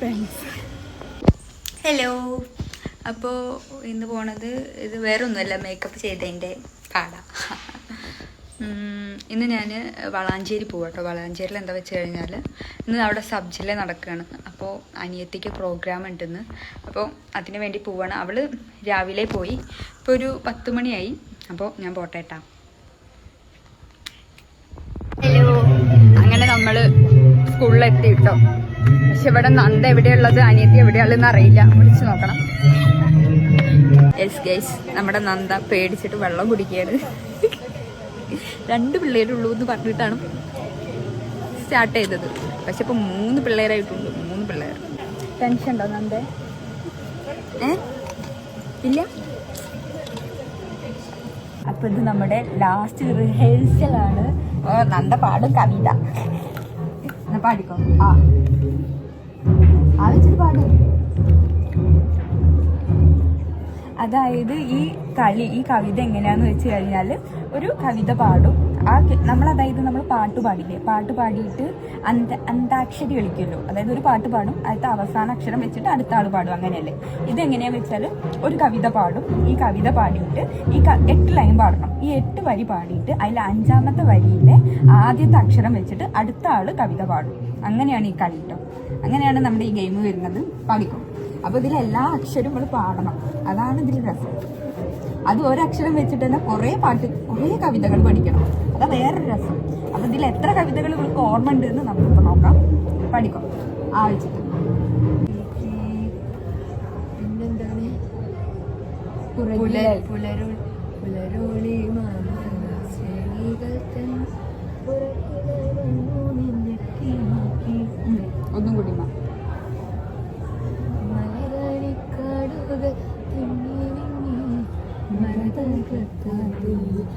Thanks hello അപ്പോൾ ഇന്ന് പോണത് ഇത് വേറെ ഒന്നുമല്ല മേക്കപ്പ് ചെയ്തതിന്റെ പാട ഇന്ന് ഞാൻ വളാഞ്ചേരി പോകും കേട്ടോ വളാഞ്ചേരിയിൽ എന്താ വെച്ച് കഴിഞ്ഞാൽ ഇന്ന് അവിടെ സബ് ജില്ല നടക്കുകയാണ് അപ്പോൾ അനിയത്തിക്ക് പ്രോഗ്രാം ഉണ്ടെന്ന് അപ്പോൾ അതിന് വേണ്ടി പോവാണ്. അവൾ രാവിലെ പോയി. ഇപ്പോൾ ഒരു പത്ത് മണിയായി. അപ്പോൾ ഞാൻ പോട്ടെ കേട്ടാ ഹലോ അങ്ങനെ നമ്മൾ സ്കൂളിലെത്തി കേട്ടോ പക്ഷെ ഇവിടെ നന്ദ എവിടെയുള്ളത്? അനിയത്തി എവിടെയുള്ളതെന്ന് അറിയില്ല. വിളിച്ചു നോക്കണം. നമ്മുടെ നന്ദ പേടിച്ചിട്ട് വെള്ളം കുടിക്കുകയാണ്. രണ്ട് പിള്ളേരുള്ളൂ എന്ന് പറഞ്ഞിട്ടാണ് സ്റ്റാർട്ട് ചെയ്തത്. പക്ഷെ ഇപ്പൊ മൂന്ന് പിള്ളേരായിട്ടുണ്ട്. മൂന്ന് പിള്ളേർ. ടെൻഷൻ ഉണ്ടോ നന്ദ? ഇല്ല? അപ്പൊ ഇത് നമ്മുടെ ലാസ്റ്റ് റിഹേഴ്സൽ ആണ്. നന്ദ പാടും കവിത. പാടിക്കോ? ആ. ആ വെച്ചിട്ട് പാടും. അതായത് ഈ കളി ഈ കവിത എങ്ങനെയാന്ന് വെച്ച് കഴിഞ്ഞാൽ ഒരു കവിത പാടും. ആ നമ്മൾ അതായത് നമ്മൾ പാട്ട് പാടില്ലേ? പാട്ട് പാടിയിട്ട് അന്ത അന്താക്ഷരി കളിക്കുമല്ലോ അതായത് ഒരു പാട്ട് പാടും അടുത്ത അവസാന അക്ഷരം വെച്ചിട്ട് അടുത്ത ആൾ പാടും അങ്ങനെയല്ലേ? ഇതെങ്ങനെയാന്ന് വെച്ചാൽ ഒരു കവിത പാടും. ഈ കവിത പാടിയിട്ട് ഈ എട്ട് ലൈൻ പാടണം. ഈ എട്ട് വരി പാടിയിട്ട് അതിൽ അഞ്ചാമത്തെ വരിയിലെ ആദ്യത്തെ അക്ഷരം വെച്ചിട്ട് അടുത്ത ആൾ കവിത പാടും. അങ്ങനെയാണ് ഈ കളി കേട്ടോ അങ്ങനെയാണ് നമ്മുടെ ഈ ഗെയിം വരുന്നത്. പാടിക്കും? അപ്പൊ ഇതിൽ എല്ലാ അക്ഷരവും നമ്മൾ പാടണം. അതാണ് ഇതിൽ രസം. അത് ഒരക്ഷരം വെച്ചിട്ട് തന്നെ കുറേ പാട്ട് കുറേ കവിതകൾ പഠിക്കണം. അതാ വേറെ രസം. അപ്പൊ ഇതിൽ എത്ര കവിതകൾ ഇവൾക്ക് ഓർമ്മ ഉണ്ട് എന്ന് നമുക്ക് നോക്കാം. പഠിക്കാം. ആ വെച്ചിട്ട്. പിന്നെന്താണ്? പുലരോളി ഒന്നും കൂടി മാ.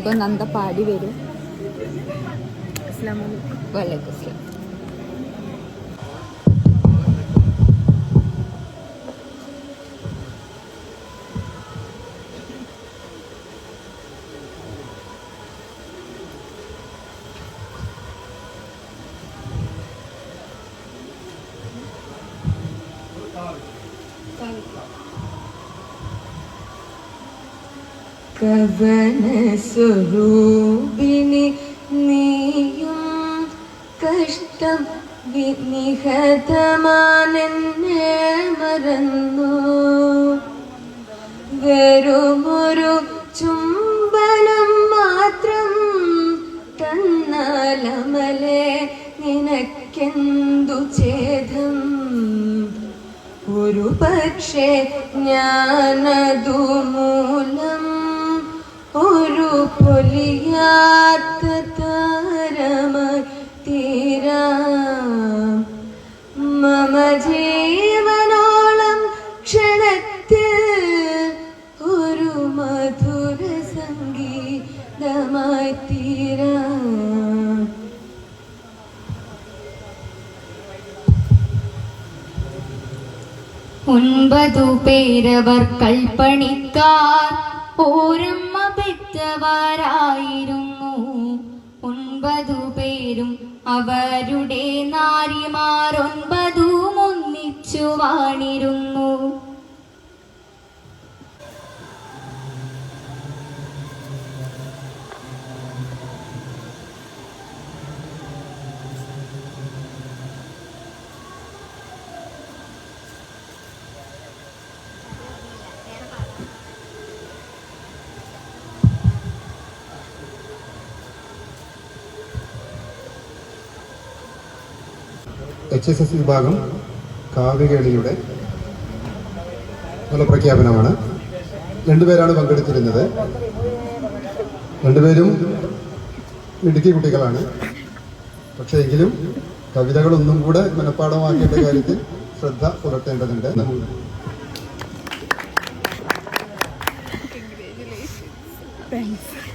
ഇപ്പൊ നന്ദ പാടി വരും. അസ്ലാം വലൈക്കും അസ്സലാം. കവന സ്വരൂപിണി നീയും കഷ്ടം വിനിഹതമാനെന്നെ മറന്നു. വെറുമൊരു ചുംബനം മാത്രം തന്നാലമലെ നിനക്കെന്തു ഛേദം? ഒരു പക്ഷേ ഞാനതു മൂലം ഒരു പൊലിയാത്ത താരമായി തീരാം. ക്ഷണത്തിൽ ഒരു മധുര സംഗീതമായി തീരാം. ഒൻപതു പേരവർ കൽപ്പണിക്കാർ ഓരമ്മ പെറ്റവരായിരുന്നു ഒൻപതു പേരും അവരുടെ നാരിമാർ ഒൻപതും ഒന്നിച്ചു വാണിരുന്നു. എച്ച് എസ് എസ് വിഭാഗം കാവ്യകേളിയുടെ ഫലപ്രഖ്യാപനമാണ് രണ്ടുപേരാണ് പങ്കെടുത്തിരുന്നത്. രണ്ടുപേരും മിടുക്കി കുട്ടികളാണ്. പക്ഷേ എങ്കിലും കവിതകളൊന്നും കൂടെ മനഃപ്പാടമാക്കേണ്ട കാര്യത്തിൽ ശ്രദ്ധ പുലർത്തേണ്ടതുണ്ട്. Thanks.